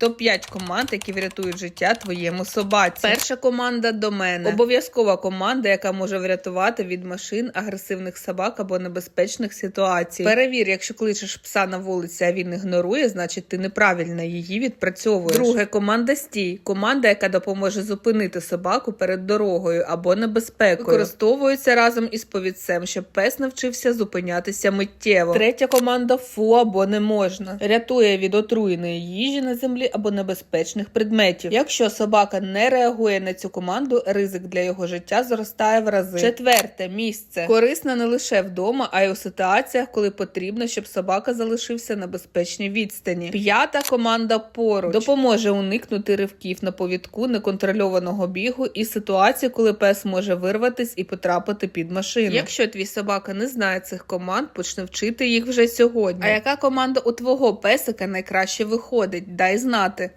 Топ-5 команд, які врятують життя твоєму собаці. Перша команда до мене. Обов'язкова команда, яка може врятувати від машин, агресивних собак або небезпечних ситуацій. Перевір, якщо кличеш пса на вулиці, а він ігнорує, значить ти неправильно її відпрацьовуєш. Друге команда стій. Команда, яка допоможе зупинити собаку перед дорогою або небезпекою. Використовується разом із повідцем, щоб пес навчився зупинятися миттєво. Третя команда фу або не можна. Рятує від отруєної їжі на землі або небезпечних предметів. Якщо собака не реагує на цю команду, ризик для його життя зростає в рази. Четверте місце корисна не лише вдома, а й у ситуаціях, коли потрібно, щоб собака залишився на безпечній відстані. П'ята команда поруч допоможе уникнути ривків на повідку, неконтрольованого бігу і ситуації, коли пес може вирватись і потрапити під машину. Якщо твій собака не знає цих команд, почни вчити їх вже сьогодні. А яка команда у твого песика найкраще виходить? Дай знати кімнати.